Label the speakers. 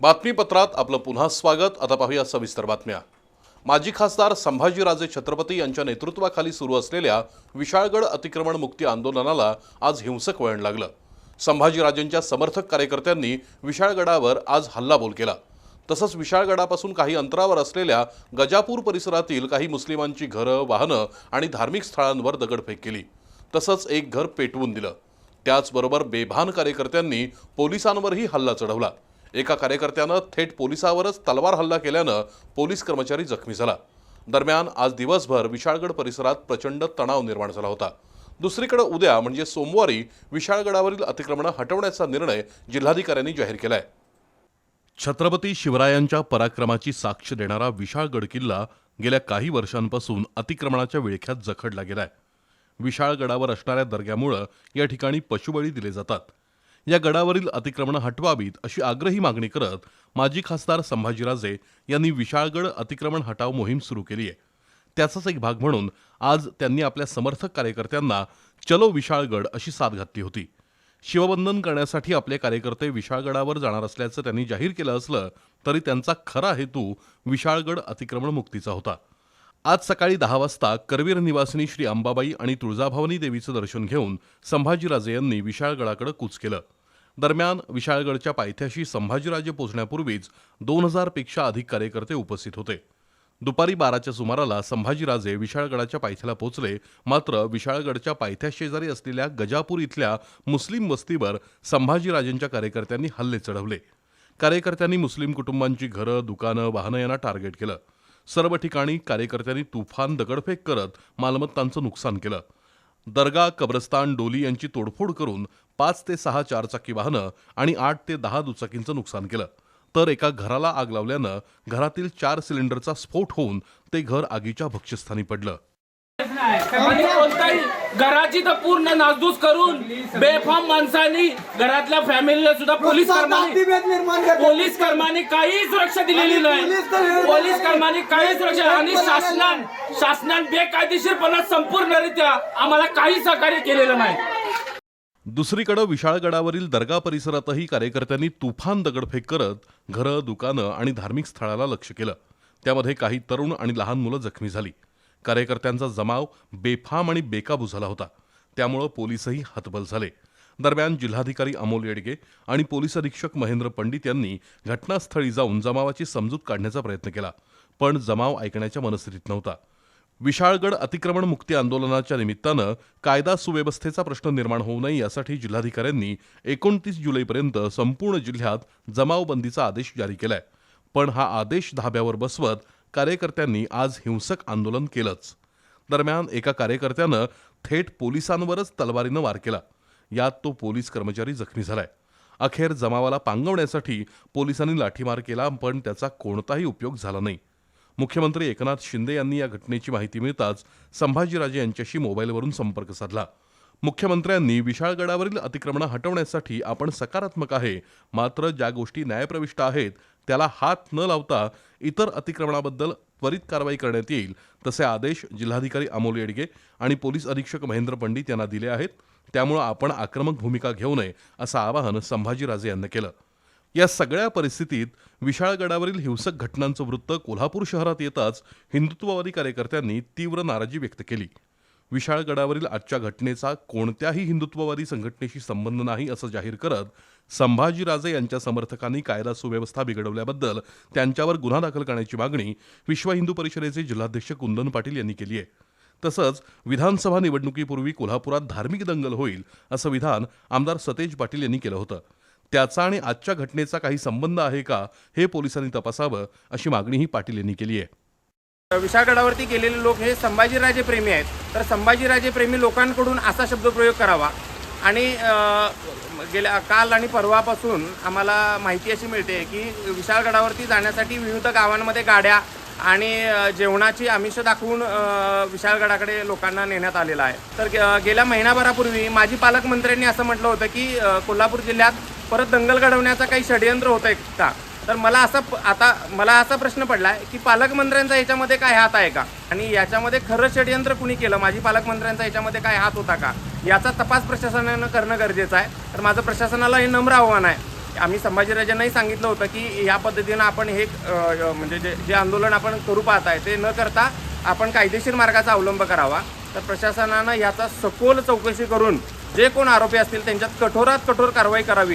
Speaker 1: बातमीपत्रात आपलं पुन्हा स्वागत. आता पाहूया सविस्तर बातम्या. माजी खासदार संभाजीराजे छत्रपती यांच्या नेतृत्वाखाली सुरू असलेल्या विशाळगड अतिक्रमण मुक्ती आंदोलनाला आज हिंसक वळण लागलं. संभाजीराजेंच्या समर्थक कार्यकर्त्यांनी विशाळगडावर आज हल्लाबोल केला. तसंच विशाळगडापासून काही अंतरावर असलेल्या गजापूर परिसरातील काही मुस्लिमांची घरं वाहनं आणि धार्मिक स्थळांवर दगडफेक केली. तसंच एक घर पेटवून दिलं. त्याचबरोबर बेभान कार्यकर्त्यांनी पोलिसांवरही हल्ला चढवला. एका कार्यकर्त्यानं थेट पोलिसावरच तलवार हल्ला केल्यानं पोलीस कर्मचारी जखमी झाला. दरम्यान आज दिवसभर विशाळगड परिसरात प्रचंड तणाव निर्माण झाला होता. दुसरीकडे उद्या म्हणजे सोमवारी विशाळगडावरील अतिक्रमणं हटवण्याचा निर्णय जिल्हाधिकाऱ्यांनी जाहीर केलाय. छत्रपती शिवरायांच्या पराक्रमाची साक्ष देणारा विशाळगड किल्ला गेल्या काही वर्षांपासून अतिक्रमणाच्या विळख्यात जखडला गेलाय. विशाळगडावर असणाऱ्या दर्ग्यामुळं या ठिकाणी पशुबळी दिले जातात. या गडावरील अतिक्रमणं हटवावीत अशी आग्रही मागणी करत माजी खासदार संभाजीराजे यांनी विशाळगड अतिक्रमण हटाव मोहीम सुरू केली आहे. त्याचाच एक भाग म्हणून आज त्यांनी आपल्या समर्थक कार्यकर्त्यांना चलो विशाळगड अशी साथ घातली होती. शिवबंधन करण्यासाठी आपले कार्यकर्ते विशाळगडावर जाणार असल्याचं त्यांनी जाहीर केलं असलं तरी त्यांचा खरा हेतू विशाळगड अतिक्रमण मुक्तीचा होता. आज सकाळी दहा वाजता करवीर निवासिनी श्री अंबाबाई आणि तुळजाभवानी देवीचं दर्शन घेऊन संभाजीराजे यांनी विशाळगडाकडे कूच केलं. दरम्यान विशाळगडच्या पायथ्याशी संभाजीराजे पोहोचण्यापूर्वीच दोन हजारपेक्षा अधिक कार्यकर्ते उपस्थित होते. दुपारी बाराच्या सुमाराला संभाजीराजे विशाळगडाच्या पायथ्याला पोहोचले मात्र विशाळगडच्या पायथ्याशेजारी असलेल्या गजापूर इथल्या मुस्लिम वस्तीवर संभाजीराजेंच्या कार्यकर्त्यांनी हल्ले चढवले. कार्यकर्त्यांनी मुस्लिम कुटुंबांची घरं दुकानं वाहनं यांना टार्गेट केलं. सर्व ठिकाणी कार्यकर्त्यांनी तुफान दगडफेक करत मालमत्तांचं नुकसान केलं. दर्गा कब्रस्तान डोली यांची तोडफोड करून पाच ते सहा चारचाकी वाहनं आणि आठ ते दहा दुचाकींचं नुकसान केलं. तर एका घराला आग लावल्यानं घरातील चार सिलेंडरचा स्फोट होऊन ते घर आगीच्या भक्ष्यस्थानी पडलं.
Speaker 2: घराची तर पूर्ण नासधूस करून बेफाम माणसांनी घरातल्या फॅमिलीला सुद्धा पोलीस. पोलीस कर्माने काही सुरक्षा दिलेली नाही.
Speaker 3: पोलीस
Speaker 2: कर्माने काही सुरक्षा आणि शासनान शासनान बेकायदेशीरपणा संपूर्णरित्या आम्हाला काही सहकार्य केलेलं नाही.
Speaker 1: दुसरीकडे विशाळगडावरील दर्गा परिसरातही कार्यकर्त्यांनी तुफान दगडफेक करत घरं दुकानं आणि धार्मिक स्थळाला लक्ष केलं. त्यामध्ये काही तरुण आणि लहान मुलं जखमी झाली. कार्यकर्त्यांचा जमाव बेफाम आणि बेकाबू झाला होता. त्यामुळं पोलीसही हतबल झाले. दरम्यान जिल्हाधिकारी अमोल येडगे आणि पोलीस अधीक्षक महेंद्र पंडित यांनी घटनास्थळी जाऊन जमावाची समजूत काढण्याचा प्रयत्न केला. पण जमाव ऐकण्याच्या मनस्थितीत नव्हता. विशाळगड अतिक्रमण मुक्ती आंदोलनाच्या निमित्तानं कायदा सुव्यवस्थेचा प्रश्न निर्माण होऊ नये यासाठी जिल्हाधिकाऱ्यांनी एकोणतीस जुलैपर्यंत संपूर्ण जिल्ह्यात जमावबंदीचा आदेश जारी केलाय. पण हा आदेश धाब्यावर बसवत कार्यकर्त्यांनी आज हिंसक आंदोलन केलंच. दरम्यान एका कार्यकर्त्यानं थेट पोलिसांवरच तलवारीनं वार केला. यात तो पोलीस कर्मचारी जखमी झालाय. अखेर जमावाला पांगवण्यासाठी पोलिसांनी लाठीमार केला पण त्याचा कोणताही उपयोग झाला नाही. मुख्यमंत्री एकनाथ शिंदे यांनी या घटनेची माहिती मिळताच संभाजीराजे यांच्याशी मोबाईलवरून संपर्क साधला. मुख्यमंत्र्यांनी विशाळगडावरील अतिक्रमणं हटवण्यासाठी आपण सकारात्मक आहे मात्र ज्या गोष्टी न्यायप्रविष्ट आहेत त्याला हात न लावता इतर अतिक्रमणाबद्दल त्वरित कारवाई करण्यात येईल तसे आदेश जिल्हाधिकारी अमोल येडगे आणि पोलीस अधीक्षक महेंद्र पंडित यांना दिले आहेत. त्यामुळं आपण आक्रमक भूमिका घेऊ नये असं आवाहन संभाजीराजे यांनी केलं. या सगळ्या परिस्थितीत विशाळगडावरील हिंसक घटनांचं वृत्त कोल्हापूर शहरात येताच हिंदुत्ववादी कार्यकर्त्यांनी तीव्र नाराजी व्यक्त केली. विशाळगडावरील आजच्या घटनेचा कोणत्याही हिंदुत्ववादी संघटनेशी संबंध नाही असं जाहीर करत संभाजीराजे यांच्या समर्थकांनी कायदा सुव्यवस्था बिघडवल्याबद्दल त्यांच्यावर गुन्हा दाखल करण्याची मागणी विश्व हिंदू परिषदेचे जिल्हाध्यक्ष कुंदन पाटील यांनी केली आहे. तसंच विधानसभा निवडणुकीपूर्वी कोल्हापुरात धार्मिक दंगल होईल असं विधान आमदार सतेज पाटील यांनी केलं होतं. त्याचा आणि आजच्या घटनेचा काही संबंध आहे का हे पोलिसांनी तपासावं अशी मागणीही पाटील यांनी केली आहे.
Speaker 4: विशाळगडावरती गेलेले लोक हे संभाजीराजे प्रेमी आहेत. तर संभाजीराजे प्रेमी लोकांकडून असा शब्दप्रयोग करावा. आणि गेल्या काल आणि परवापासून आम्हाला माहिती अशी मिळते की विशाळगडावरती जाण्यासाठी विविध गावांमध्ये गाड्या आणि जेवणाची आमिष दाखवून विशाळगडाकडे लोकांना नेण्यात आलेलं आहे. तर गेल्या महिनाभरापूर्वी माजी पालकमंत्र्यांनी असं म्हटलं होतं की कोल्हापूर जिल्ह्यात परत दंगल घडवण्याचा काही षडयंत्र होतं का? तर मला असा आता मला असा प्रश्न पडलाय की पालकमंत्र्यांचा याच्यामध्ये काय हात आहे का? आणि याच्यामध्ये खरं षडयंत्र कुणी केलं? माझी पालकमंत्र्यांचा याच्यामध्ये काय हात होता का? याचा तपास प्रशासनानं करणं गरजेचं आहे. तर माझं प्रशासनाला हे नम्र आव्हान आहे. आम्ही संभाजीराजांनाही सांगितलं होतं की या पद्धतीनं आपण हे म्हणजे जे जे आंदोलन आपण करू पाहत आहे ते न करता आपण कायदेशीर मार्गाचा अवलंब करावा. तर प्रशासनानं याचा सखोल चौकशी करून जे कोण आरोपी असतील त्यांच्यात कठोरात कठोर कारवाई करावी.